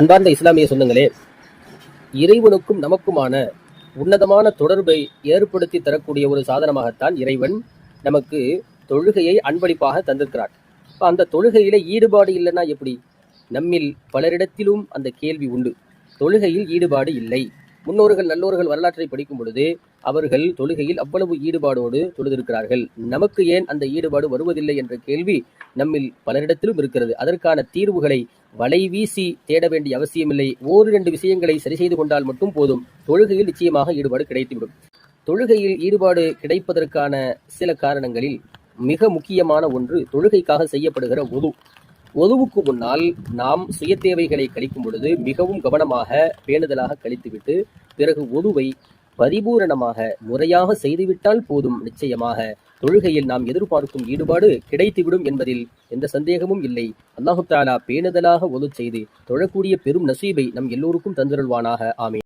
அன்பார்ந்த இஸ்லாமிய சொந்தங்களே இறைவனுக்கும் நமக்குமான உன்னதமான தொடர்பை ஏற்படுத்தி தரக்கூடிய ஒரு சாதனமாகத்தான் இறைவன் நமக்கு தொழுகையை அன்பளிப்பாக தந்திருக்கிறார். இப்போ அந்த தொழுகையில ஈடுபாடு இல்லைன்னா எப்படி? நம்மில் பலரிடத்திலும் அந்த கேள்வி உண்டு. தொழுகையில் ஈடுபாடு இல்லை. முன்னோர்கள் நல்லோர்கள் வரலாற்றை படிக்கும் பொழுது அவர்கள் தொழுகையில் அவ்வளவு ஈடுபாடோடு தொழுதிருக்கிறார்கள். நமக்கு ஏன் அந்த ஈடுபாடு வருவதில்லை என்ற கேள்வி நம்மில் பலரிடத்திலும் இருக்கிறது. அதற்கான தீர்வுகளை வலை வீசி தேட வேண்டிய அவசியமில்லை. ஓர் இரண்டு விஷயங்களை சரி செய்து கொண்டால் மட்டும் போதும். தொழுகையில் நிச்சயமாக ஈடுபாடு கிடைத்துவிடும். தொழுகையில் ஈடுபாடு கிடைப்பதற்கான சில காரணங்களில் மிக முக்கியமான ஒன்று தொழுகைக்காக செய்யப்படுகிற ஒது. ஒதுவுக்கு முன்னால் நாம் சுய தேவைகளை கழிக்கும் பொழுது மிகவும் கவனமாக பேணுதலாக கழித்துவிட்டு பிறகு ஒதுவை பரிபூரணமாக முறையாக செய்துவிட்டால் போதும் நிச்சயமாக. தொழுகையில் நாம் எதிர்பார்க்கும் ஈடுபாடு கிடைத்துவிடும் என்பதில் எந்த சந்தேகமும் இல்லை. அல்லாஹு தாலா பேணுதலாக ஒது செய்து தொழக்கூடிய பெரும் நசீபை நம் எல்லோருக்கும் தந்திருள்வானாக. ஆமே